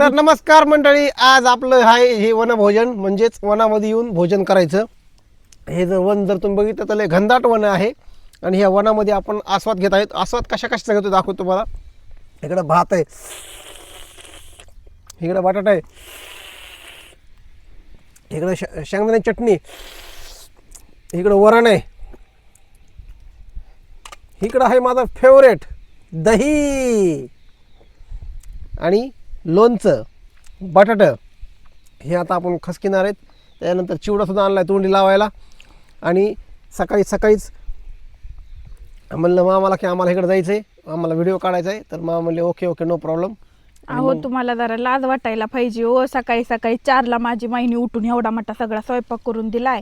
तर नमस्कार मंडळी आज आपलं आहे हे वनभोजन म्हणजेच वनामध्ये येऊन भोजन करायचं. हे जर वन जर तुम्ही बघितलं तर घनदाट वन आहे. आणि ह्या वनामध्ये आपण आस्वाद घेत आहेत. आस्वाद कशा कशाचा घेतो दाखवतो तुम्हाला. इकडं भात आहे. इकडं बटाटा आहे. इकडं श शेंगदाणे चटणी. इकडं वरण आहे. इकडं आहे माझा फेवरेट दही. आणि लोणचं बटाटं हे आता आपण खसकिणार आहेत. त्यानंतर चिवडासुद्धा आणला आहे तोंडी लावायला. आणि सकाळी सकाळीच म्हणलं मामाला की आम्हाला इकडे जायचं आहे आम्हाला व्हिडिओ काढायचा आहे. तर मामा म्हणले ओके ओके नो प्रॉब्लेम. अहो तुम्हाला जरा लाज वाटायला पाहिजे हो. सकाळी सकाळी चारला माझी माहिनी उठून एवढा मोठा सगळा स्वयंपाक करून दिलाय.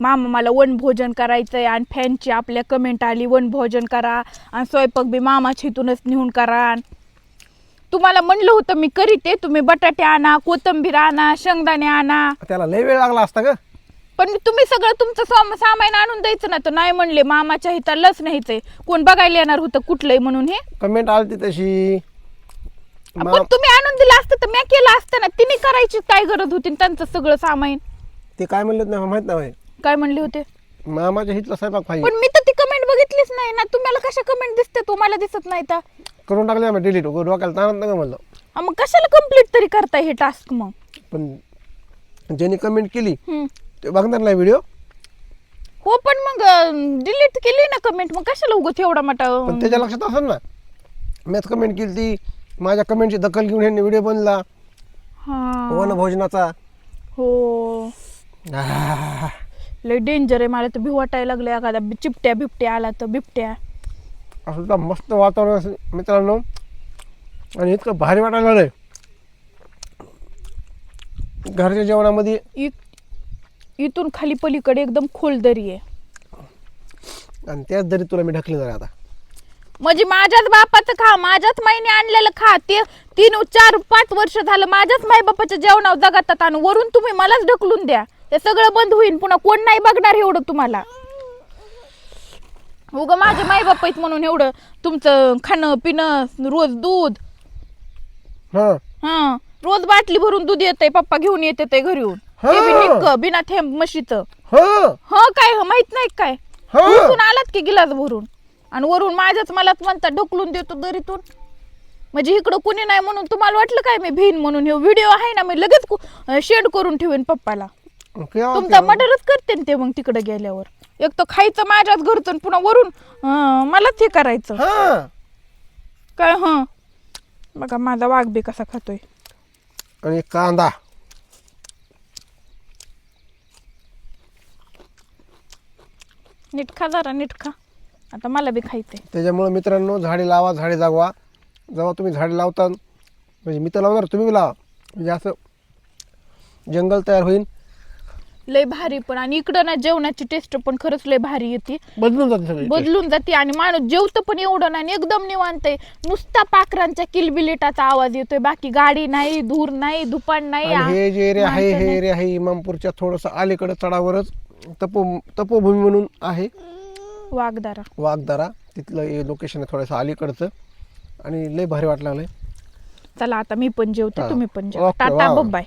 मामा मला वनभोजन करायचंय आणि फॅनची आपल्या कमेंट आली वनभोजन करा आणि स्वयंपाक बी मामाच्या इथूनच नेऊन करा. तुम्हाला म्हणलं होतं मी करीते. तुम्ही बटाटे आणा कोथंबीर आणा शेंगदाणे आणा. त्याला लय वेळ लागला असता का पण तुम्ही सगळं तुमचं साम- सामान आणून द्यायचं ना तर नाही म्हणले. मामाच्या इथं लस न्यायचंय कोण बघायला येणार होतं कुठलंय म्हणून हे? कमेंट आली तशी. पण मा- तुम्ही आणून दिलं असतं तर मी केलं असतं ना. तिने करायची काय गरज होती त्यांचं सगळं सामान? ते काय म्हणलेत ना माहीत नाही. काय म्हणले होते? मामाच्या हितला स्वयंपाक पाहिजे. पण मी तर ती कमेंट बघितलीच नाही ना. तुम्हाला कशा कमेंट दिसते तुम्हाला दिसत नाही तर. करून टाकले आम्ही डिलीट डोक्याला ताणत नका म्हणलं. अं मग कशाला कंप्लीट तरी करताय हे टास्क मग? पण ज्यांनी कमेंट केली हम्म. ते बघणार नाही व्हिडिओ हो पण मग डिलीट केली ना कमेंट मग कशाला उगत एवढा मोठा पण त्याच्या लक्षात असेल ना मीच कमेंट केली ती माझ्या कमेंटची दखल घेऊन ह्यांनी व्हिडिओ बनला. हा. वनभोजनाचा. हो. आह, लय डेंजर आहे मला तर भी वाटायला लागलं एखादा बि- चिपट्या बिबट्या आला तर बिबट्या. सुद्धा मस्त वातावरण असेल मित्रांनो. आणि इतकं भारी वाटायला लागलंय. घरच्या जेवणामध्ये इथून खाली पलीकडे एकदम खोल दरी आहे. आणि त्याच जरी तुला मी ढकली आहे आता. म्हणजे माझ्याच बापाचं खा माझ्याच माईने आणलेलं खा. ते तीन चार पाच वर्ष झालं माझ्याच माई बापाच्या जेवणावर जगातात आणि वरून तुम्ही मलाच ढकलून द्या. ते सगळं बंद होईल पुन्हा कोण नाही बघणार एवढं तुम्हाला. उग माझे माई बाप आहेत म्हणून एवढं तुमचं खाणं पिणं रोज दूध. हां. हा. रोज बाटली भरून दूध येतंय पप्पा घेऊन येते ते घरी येऊन. ते बी हा. निक्क बिना थेंब म्हशीचं. हां. ह काय माहीत नाही काय? हा. उठून आलात की गिलास भरून? आणि वरून माझ्याच मलाच म्हणतात ढकलून देतो दरीतून. म्हणजे इकडं कुणी नाही म्हणून तुम्हाला वाटलं काय मी भिन म्हणून? हे व्हिडिओ आहे ना मी लगेच शेंड करून ठेवेन पप्पाला. केव्हा- तुमचा मर्डरच करते न ते मग तिकडे गेल्यावर. एक तर खायचं माझ्याच घरचं पुन्हा वरून. अं, मलाच हे करायचं. हां. काय ह? बघा माझा वाघ बी कसा खातोय. आणि कांदा. नीट खा जरा नीट खा. आता मला बी खायचंय. त्याच्यामुळे मित्रांनो झाडे लावा झाडे जागवा. जेव्हा तुम्ही झाडे लावता म्हणजे मी तर लावणार तुम्ही बी लावा. म्हणजे असं जंगल तयार होईल लय भारी पण. आणि इकडं ना जेवणाची टेस्ट पण खरंच लय भारी येते. बदलून जाते सगळी बदलून जाते आणि माणूस जेवतं पण एवढं नाही आणि एकदम निवांत आहे. नुसता पाखरांच्या किलबिलेटाचा आवाज येतोय. बाकी गाडी नाही धूर नाही धुपाण नाही आणि हे जे एरिया आहे माणसं हे नाही. एरिया आहे इमामपूरच्या थोडंसं अलीकडे चढावरच तपो तपोभूमी म्हणून आहे. वाघदारा. वाघदारा. तिथलं हे लोकेशन आहे थोडंसं अलीकडचं. आणि लय भारी वाटलं लागलंय. चला आता मी पण जेवते हा. तुम्ही पण जेवा. ओके, टाटा वा. बाय